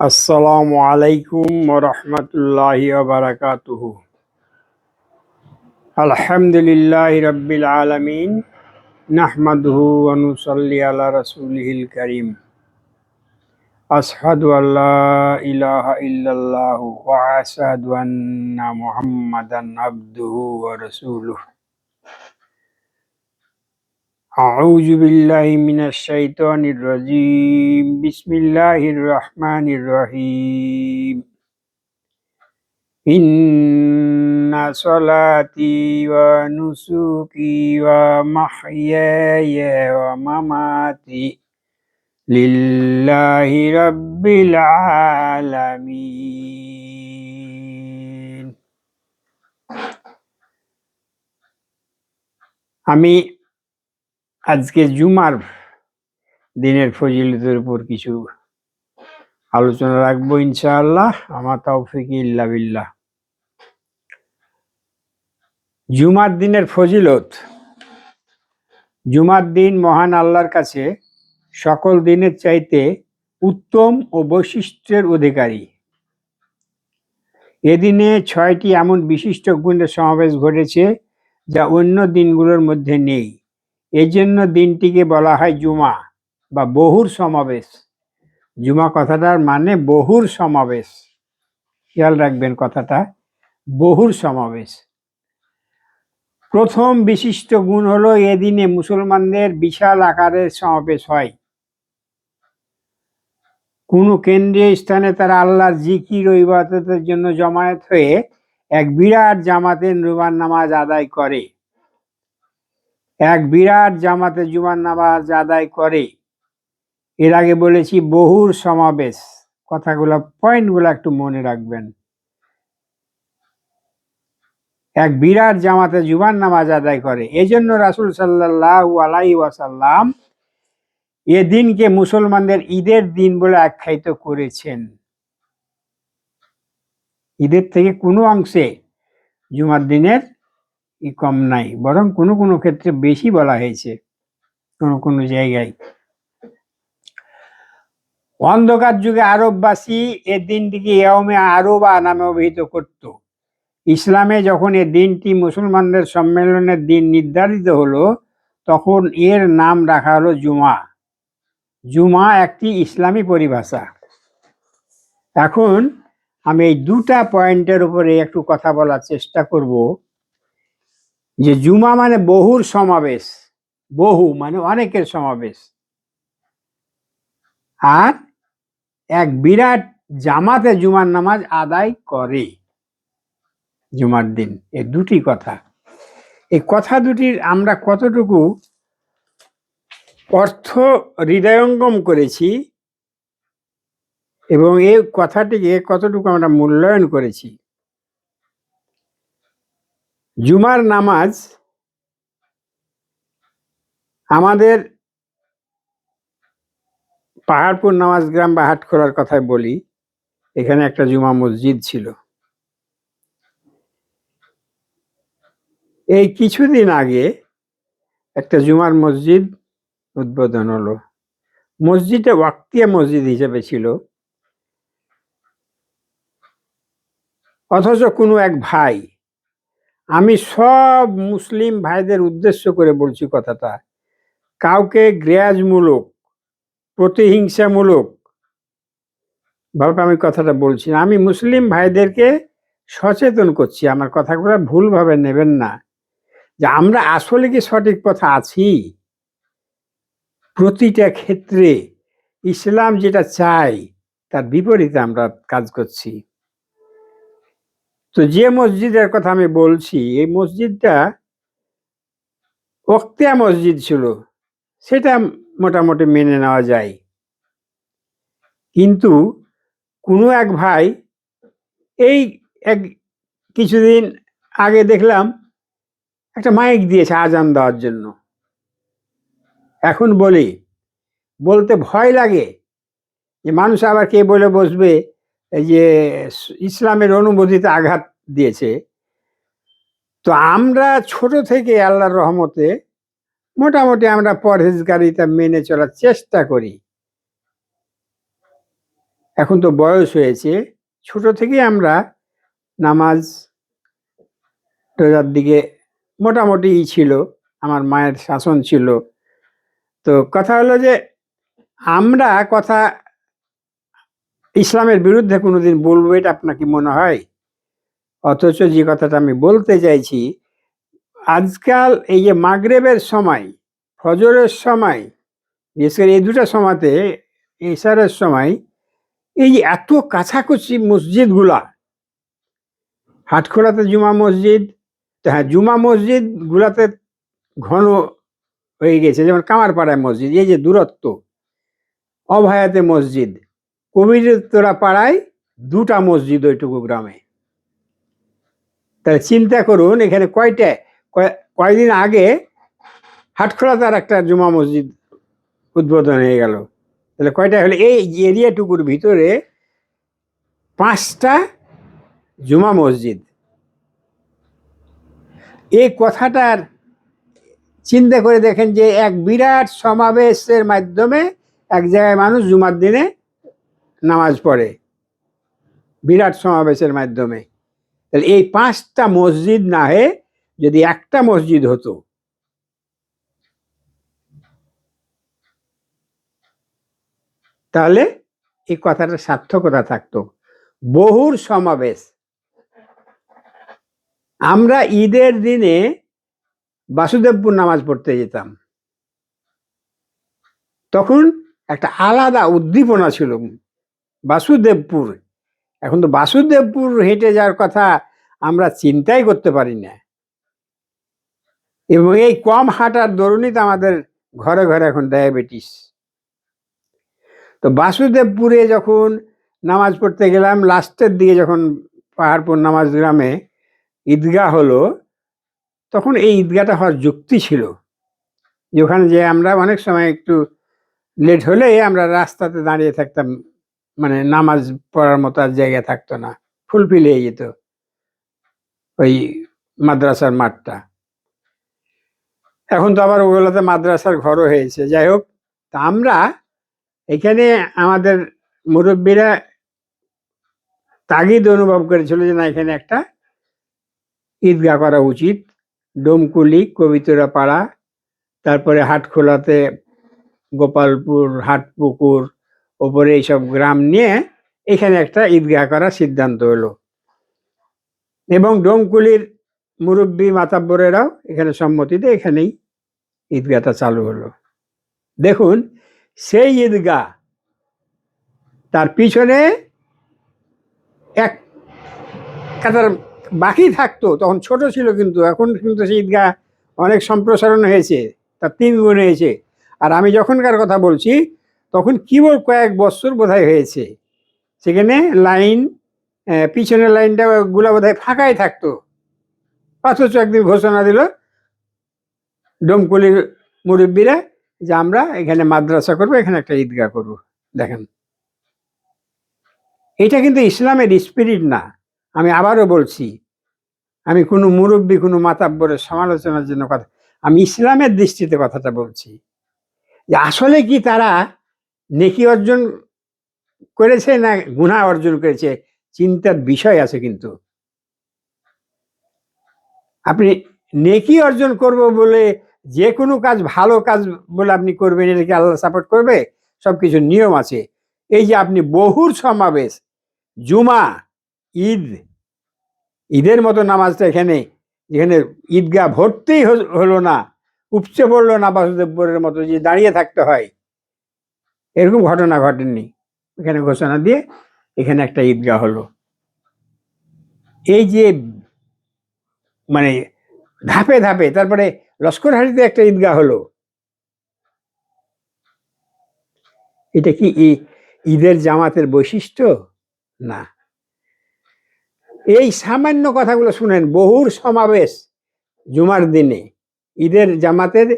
আসসালামু আলাইকুম ওরহমতুল্লাহি বারাকাতুহু। আলহামদুলিল্লাহ রব্বিল আলমিন, নাহমাদুহু অনুসল্লি আলা রসুলহিল করিম। আশহাদু আল্লাহ ইলাহা ইল্লাল্লাহু ওয়া আশহাদু আন্না মুহাম্মাদান আবদুহু ওয়া রাসূলুহু। أعوذ بالله من الشيطان الرجيم بسم الله الرحمن الرحيم إن صلاتي ونسكي ومحياي ومماتي لله رب العالمين আমি আজকে জুমার দিনের ফজিলতের উপর কিছু আলোচনা রাখব ইনশাআল্লাহ। আমার তৌফিক ইল্লা বিল্লাহ। জুমার দিনের ফজিলত, জুমার দিন মহান আল্লাহর কাছে সকল দিনের চাইতে উত্তম ও বৈশিষ্ট্যের অধিকারী। এদিনে ছয়টি এমন বিশিষ্ট গুণের সমাবেশ ঘটেছে যা অন্য দিনগুলোর মধ্যে নেই। এজন্য দিনটিকে বলা হয় জুমা বা বহুর সমাবেশ। জুমা কথাটার মানে বহুর সমাবেশ। খেয়াল রাখবেন কথাটা, বহুর সমাবেশ। প্রথম বিশিষ্ট গুণ হলো এদিনে মুসলমানদের বিশাল আকারের সমাবেশ হয়। কোনো কেন্দ্রীয় স্থানে তারা আল্লাহর জিকির ও ইবাদতের জন্য জমায়েত হয়ে এক বিরাট জামাতের রুবান নামাজ আদায় করে। এক বিরাট জামাতে জুমার নামাজ আদায় করে। এর আগে বলেছি, বহুর সমাবেশ। কথাগুলো, পয়েন্টগুলো একটু মনে রাখবেন। এক বিরাট জামাতে জুমার নামাজ আদায় করে। এজন্য রাসুল সাল্লাহ আলাই ওয়াসাল্লাম এ দিনকে মুসলমানদের ঈদের দিন বলে আখ্যায়িত করেছেন। ঈদের থেকে কোনো অংশে জুমার দিনের কম নাই, বরং কোনো কোনো ক্ষেত্রে বেশি বলা হয়েছে কোনো কোনো জায়গায়। অন্ধকার যুগে আরববাসী এ দিনটিকে ইয়মে আরবা নামে অভিহিত করত। ইসলামে যখন এ দিনটি মুসলমানদের সম্মেলনের দিন নির্ধারিত হলো, তখন এর নাম রাখা হলো জুমা। জুমা একটি ইসলামী পরিভাষা। এখন আমি এই দুটা পয়েন্টের উপরে একটু কথা বলার চেষ্টা করব। যে জুমা মানে বহুর সমাবেশ, বহু মানে অনেকের সমাবেশ। আর এক বিরাট জামাতে জুমার নামাজ আদায় করে জুমার দিন। এ দুটি কথা। এই কথা দুটির আমরা কতটুকু অর্থ হৃদয়ঙ্গম করেছি এবং এই কথাটিকে কতটুকু আমরা মূল্যায়ন করেছি জুমার নামাজ আমাদের পাহাড়পুর নামাজ গ্রাম বা হাটখোলার কথায় বলি, এখানে একটা জুমা মসজিদ ছিল। এই কিছুদিন আগে একটা জুমার মসজিদ উদ্বোধন হলো। মসজিদটা ওয়াক্তিয়া মসজিদ হিসেবে ছিল। অথচ কোনো এক ভাই আমি সব মুসলিম ভাইদের উদ্দেশ্য করে বলছি কথাটা। কাউকে গ্রেয়াজমূলক প্রতিহিংসামূলক ভাবে আমি কথাটা বলছি। আমি মুসলিম ভাইদেরকে সচেতন করছি। আমার কথাগুলো ভুলভাবে নেবেন না। যে আমরা আসলে কি সঠিক পথে আছি? প্রতিটা ক্ষেত্রে ইসলাম যেটা চাই, তার বিপরীতে আমরা কাজ করছি। তো যে মসজিদের কথা আমি বলছি, এই মসজিদটা অক্তিয়া মসজিদ ছিল, সেটা মোটামুটি মেনে নেওয়া যায়। কিন্তু কোনো এক ভাই এই এক কিছুদিন আগে দেখলাম, একটা মাইক দিয়েছে আজান দেওয়ার জন্য। এখন বলি, বলতে ভয় লাগে যে মানুষ আবার কে বলে বসবে? যে ইসলামের অনুমতিতে আঘাত দিয়েছে, তো আমরা ছোট থেকে আল্লাহর রহমতে মোটামুটি আমরা পরহেজগারিতা মেনে চলার চেষ্টা করি। এখন তো বয়স হয়েছে, ছোট থেকেই আমরা নামাজ রোজার দিকে মোটামুটি ছিল, আমার মায়ের শাসন ছিল। তো কথা হলো যে আমরা কথা ইসলামের বিরুদ্ধে কোনোদিন বলব, এটা আপনার কি মনে হয়? অথচ যে কথাটা আমি বলতে চাইছি, আজকাল এই যে মাগরেবের সময়, ফজরের সময়, বিশেষ করে এই দুটো সময়তে ইশারের সময়, এই যে এত কাছাকাছি মসজিদগুলা, হাটখোলাতে জুমা মসজিদ হ্যাঁ জুমা মসজিদ গুলাতে ঘন হয়ে গেছে, যেমন কামারপাড়ায় মসজিদ, এই যে দূরত্ব, অভয়াতে মসজিদ কবিরতরা পাড়ায় দুটা মসজিদ ওইটুকু গ্রামে। তাহলে চিন্তা করুন, এখানে কয়টা কয়দিন আগে হাটখোলা তার একটা জুমা মসজিদ উদ্বোধন হয়ে গেল। তাহলে কয়টা হলো, এই এরিয়াটুকুর ভিতরে পাঁচটা জুমা মসজিদ। এই কথাটার চিন্তা করে দেখেন যে এক বিরাট সমাবেশের মাধ্যমে এক জায়গায় মানুষ জুমার দিনে নামাজ পড়ে। বিরাট সমাবেশের মাধ্যমে। তাহলে এই পাঁচটা মসজিদ না হয়ে যদি একটা মসজিদ হতো, তাহলে এই কথাটা সার্থকতা থাকতো। বহুর সমাবেশ। আমরা ঈদের দিনে বাসুদেবপুর নামাজ পড়তে যেতাম। তখন একটা আলাদা উদ্দীপনা ছিল। বাসুদেবপুর। এখন তো বাসুদেবপুর হেঁটে যাওয়ার কথা আমরা চিন্তাই করতে পারি না। এবং এই কম হাঁটার দরুনই তো আমাদের ঘরে ঘরে এখন ডায়াবেটিস তো বাসুদেবপুরে যখন নামাজ পড়তে গেলাম, লাস্টের দিকে যখন পাহাড়পুর নামাজ গ্রামে ঈদগাহ হলো, তখন এই ঈদগাহটা হওয়ার যুক্তি ছিল। যে ওখানে যে আমরা অনেক সময় একটু লেট হলে আমরা রাস্তাতে দাঁড়িয়ে থাকতাম মানে নামাজ পড়ার মতো আর জায়গা থাকতো না। ফুলফিল হয়ে যেত ওই মাদ্রাসার মাঠটা। এখন তো আবার ওগুলোতে মাদ্রাসার ঘরও হয়েছে। যাই হোক, তা আমরা এখানে আমাদের মুরব্বীরা তাগিদ অনুভব করেছিল যে না, এখানে একটা ঈদগাহ করা উচিত। ডোমকুলি কবিতরা পাড়া তারপরে হাটখোলাতে গোপালপুর, হাটপুকুর ওপরে এইসব গ্রাম নিয়ে এখানে একটা ঈদগাহ করার সিদ্ধান্ত হলো। এবং ডোমকুলির মুরব্বী মাতাব্বরেরাও এখানে সম্মতিতে এখানেই ঈদগাহটা চালু হলো। দেখুন, সেই ঈদগাহ তার পিছনে এক কাতার বাকি থাকতো, তখন ছোট ছিল কিন্তু, এখন কিন্তু সেই ঈদগাহ অনেক সম্প্রসারণ হয়েছে, তার তিন গুণ হয়েছে। আর আমি যখনকার কথা বলছি তখন কেবল কয়েক বছর বোধহয় হয়েছে। সেখানে লাইন পিছনের লাইনটা গুলা বোধহয় ফাঁকাই থাকতো। অথচ একদিন ঘোষণা দিল ডোমকুলির মুরব্বীরা যে আমরা এখানে মাদ্রাসা করব, এখানে একটা ঈদগাহ করব। দেখেন। এটা কিন্তু ইসলামের স্পিরিট না। আমি আবারও বলছি, আমি কোনো মুরব্বী, কোনো মাতাব্বরের সমালোচনার জন্য কথা, আমি ইসলামের দৃষ্টিতে কথাটা বলছি যে আসলে কি তারা নেকি অর্জন করেছে না গুণা অর্জন করেছে? চিন্তার বিষয় আছে কিন্তু। আপনি নেকি অর্জন করব বলে যে কোনো কাজ, ভালো কাজ বলে আপনি করবেন এটাকে আল্লাহ সাপোর্ট করবে? সবকিছু নিয়ম আছে। এই যে আপনি বহুর সমাবেশ, জুমা, ঈদ, ঈদের মতো নামাজটা এখানে, যেখানে ঈদগাহ ভর্তি হল- হলো না, উপচে পড়ল না বাসুদেবপুরের মতো যে দাঁড়িয়ে থাকতে হয় এরকম ঘটনা ঘটেনি। এখানে ঘোষণা দিয়ে এখানে একটা ঈদগাহ হলো। এই যে মানে ধাপে ধাপে তারপরে লস্করহাটিতে একটা ঈদগাহ হলো। এটা কি ঈদের জামাতের বৈশিষ্ট্য? না। এই সামান্য কথাগুলো শুনেন, বহুর সমাবেশ জুমার দিনে। ঈদের জামাতের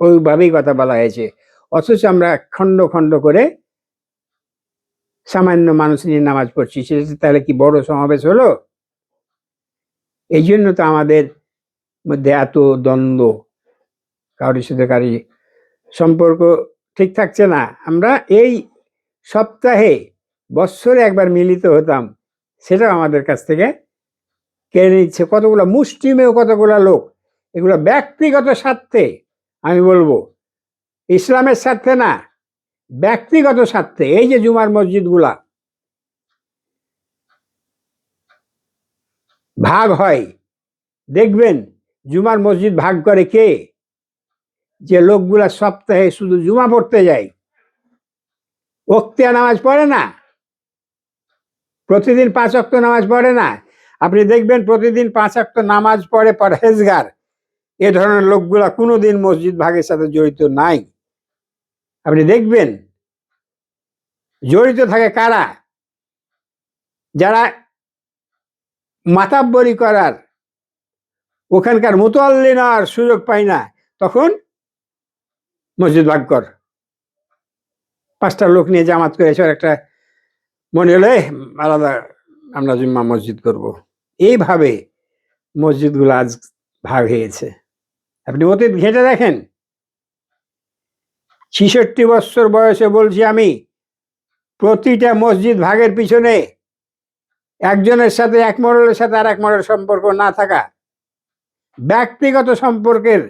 ওইভাবেই কথা বলা হয়েছে। অথচ আমরা খণ্ড খণ্ড করে সামান্য মানুষ নিয়ে নামাজ পড়ছি। সেটা তাহলে কি বড় সমাবেশ হলো? এই জন্য তো আমাদের মধ্যে এত দ্বন্দ্ব। কারোর সাথে কারি সম্পর্ক ঠিক থাকছে না। আমরা এই সপ্তাহে বৎসরে একবার মিলিত হতাম, সেটাও আমাদের কাছ থেকে কেড়ে নিচ্ছে। কতগুলো মুষ্টিমেয় কতগুলো লোক, এগুলো ব্যক্তিগত স্বার্থে আমি বলব। ইসলামের স্বার্থে না, ব্যক্তিগত স্বার্থে, এই যে জুমার মসজিদগুলা। ভাগ হয়। দেখবেন, জুমার মসজিদ ভাগ করে কে? যে লোকগুলা সপ্তাহে শুধু জুমা পড়তে যায়। ওক্তিয়া নামাজ পড়ে না। প্রতিদিন পাঁচ অক্ত নামাজ পড়ে না। আপনি দেখবেন, প্রতিদিন পাঁচ অক্ত নামাজ পড়ে পরহেজগার। এ ধরনের লোকগুলা কোনোদিন মসজিদ ভাগের সাথে জড়িত নাই। আপনি দেখবেন জড়িত থাকে কারা? যারা মাতাব্বরি করার, ওখানকার মুতল্লি নেওয়ার সুযোগ পায় না, তখন মসজিদ ভাগ কর। পাঁচটা লোক নিয়ে জামাত করে এসে একটা মনে হলে আলাদা আমরা জুম্মা মসজিদ করব। এইভাবে মসজিদগুলো আজ ভাগ হয়েছে। আপনি অতীত ঘেঁটে দেখেন ছিষট্টি বছর বয়সে বলছি আমি, প্রতিটা মসজিদ ভাগের পিছনে একজনের সাথে এক মডেলের সাথে আর এক মডেল সম্পর্ক না থাকা ব্যক্তিগত সম্পর্কের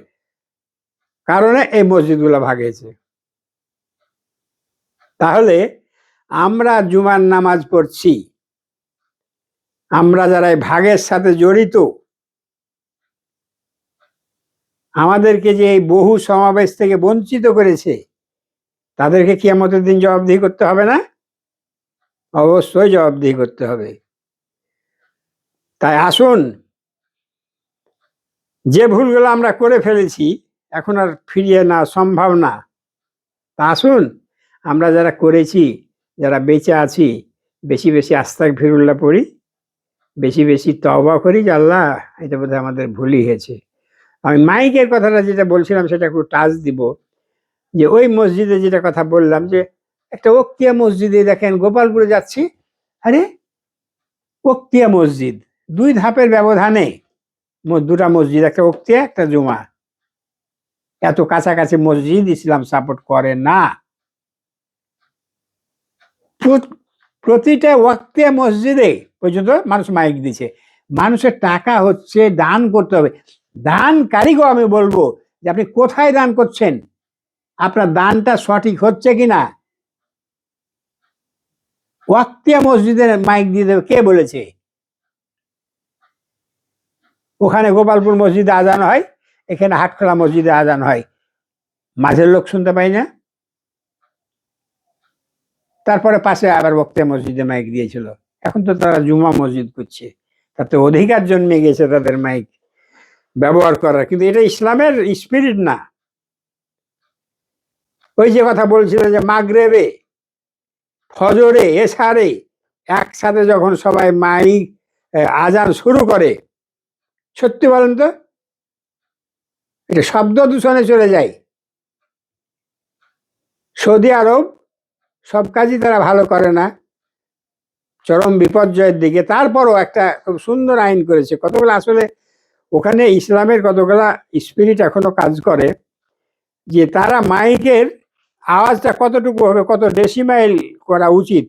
কারণে এই মসজিদগুলো ভাগ হয়েছে তাহলে আমরা জুমার নামাজ পড়ছি, আমরা যারা এই ভাগের সাথে জড়িত, আমাদেরকে যে এই বহু সমাবেশ থেকে বঞ্চিত করেছে তাদেরকে কিয়ামতের দিন জবাবদিহি করতে হবে না? অবশ্যই জবাবদিহি করতে হবে। তাই আসুন, যে ভুলগুলো আমরা করে ফেলেছি, এখন আর ফিরিয়ে না সম্ভব না। তা আসুন, আমরা যারা করেছি, যারা বেঁচে আছি, বেশি বেশি আস্তাক ফিরুল্লাহ পড়ি, বেশি বেশি তওবা করি যে আল্লাহ, এটা বোধহয় আমাদের ভুলই হয়েছে। আমি মাইকের কথাটা যেটা বলছিলাম, সেটা একটু টাচ দিব। যে ওই মসজিদে যেটা কথা বললাম যে একটা ওক্তিয়া মসজিদে দেখেন গোপালপুরে যাচ্ছি, আরে ওক্তিয়া মসজিদ, দুই ধাপের ব্যবধানে। দুটা মসজিদ, একটা ওক্তিয়া একটা জুমা। এত কাছাকাছি মসজিদ ইসলাম সাপোর্ট করে না। প্রতিটা ওয়াক্তিয়া মসজিদে পর্যন্ত মানুষ মাইক দিছে। মানুষের টাকা হচ্ছে দান করতে হবে। দানকারীকেও আমি বলব যে আপনি কোথায় দান করছেন? আপনার দানটা সঠিক হচ্ছে কিনা ওয়াক্তিয়া মসজিদে মাইক দিয়ে দেবে। কে বলেছে? ওখানে গোপালপুর মসজিদে আজান হয়, এখানে হাটখোলা মসজিদে আজান হয়। মাঝের লোক শুনতে পাই না। তারপরে পাশে আবার বক্তে মসজিদে মাইক দিয়েছিল। এখন তো তারা জুমা মসজিদ করছে। তাতে অধিকার জন্মে গেছে তাদের মাইক। ব্যবহার করার। কিন্তু এটা ইসলামের স্পিরিট না। ওই যে কথা বলছিল যে মাগরেবে, ফজরে এসারে একসাথে যখন সবাই মাইক আজান শুরু করে, সত্যি বলেন তো? এটা শব্দ দূষণে চলে যায়। সৌদি আরব সব কাজই তারা ভালো করে না। চরম বিপর্যয়ের দিকে। তারপরও একটা খুব সুন্দর আইন করেছে। কতগুলো আসলে ওখানে ইসলামের কতগুলা স্পিরিট এখনও কাজ করে যে তারা মাইকের আওয়াজটা কতটুকু হবে, কত ডেসিমাইল করা উচিত,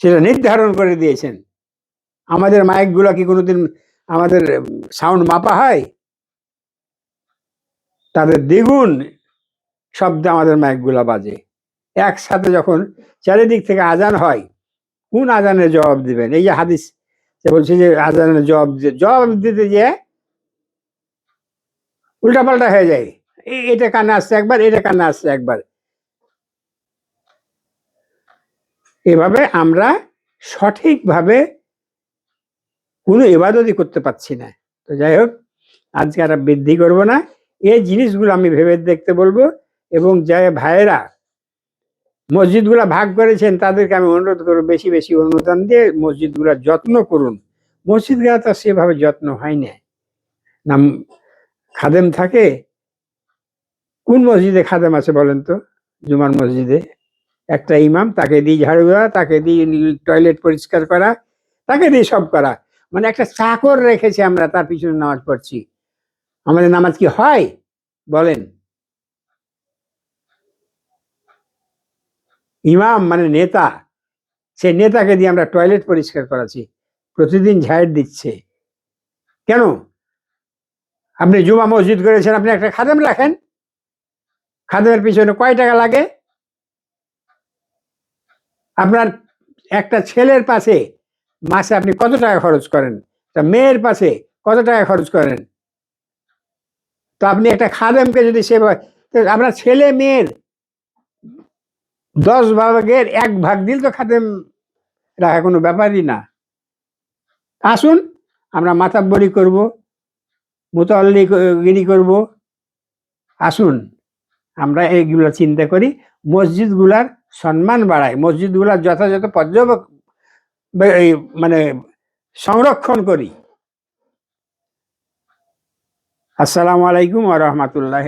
সেটা নির্ধারণ করে দিয়েছেন। আমাদের মাইকগুলো কি কোনোদিন আমাদের সাউন্ড মাপা হয়? তাদের দ্বিগুণ শব্দে আমাদের মাইকগুলো বাজে। একসাথে যখন চারিদিক থেকে আজান হয়, কোন আজানের জবাব দিবেন? এই যে হাদিস বলছে যে আজানের জবাব জবাব দিতে যে উল্টাপাল্টা হয়ে যায়। এটা কানে আসছে একবার, এটা কানে আসছে একবার। এভাবে আমরা সঠিকভাবে কোনো ইবাদতই করতে পারছি না। তো যাই হোক, আজকে আর বৃদ্ধি করব না। এই জিনিসগুলো আমি ভেবে দেখতে বলব এবং যে ভাইয়েরা মসজিদগুলা ভাগ করেছেন, তাদেরকে আমি অনুরোধ করব বেশি বেশি অনুদান দিয়ে মসজিদগুলার যত্ন করুন। মসজিদগুলা তো সেভাবে যত্ন হয় না। না খাদেম থাকে কোন মসজিদে খাদেম আছে বলেন তো? জুমার মসজিদে। একটা ইমাম, তাকে দিয়ে ঝাড়ু দেওয়া, তাকে দিয়ে টয়লেট পরিষ্কার করা, তাকে দিয়ে সব করা। মানে একটা চাকর রেখেছি আমরা, তার পিছনে নামাজ পড়ছি। আমাদের নামাজ কি হয়? বলেন। ইমাম মানে নেতা। সে নেতাকে দিয়ে আমরা টয়লেট পরিষ্কার করাচ্ছি। প্রতিদিন ঝাড় দিচ্ছে। কেন? আপনি জুমা মসজিদ করেছেন, আপনি একটা খাদেম রাখেন। খাদেমের পিছনে কয় টাকা লাগে? আপনার একটা ছেলের পাশে মাসে আপনি কত টাকা খরচ করেন? একটা মেয়ের পাশে কত টাকা খরচ করেন? তো আপনি একটা খাদেমকে যদি সেবা তো আপনার ছেলে মেয়ের দশ ভাগের এক ভাগ দিল তো খাদেম রাখা কোনো ব্যাপারই না। আসুন, আমরা মাতাব্বরি করব মোতাল্লিগিরি করব। আসুন। আমরা এইগুলো চিন্তা করি। মসজিদগুলার সম্মান বাড়াই মসজিদগুলার যথাযথ পর্যবেক মানে সংরক্ষণ করি। আসসালামু আলাইকুম আ রহমতুল্লাহ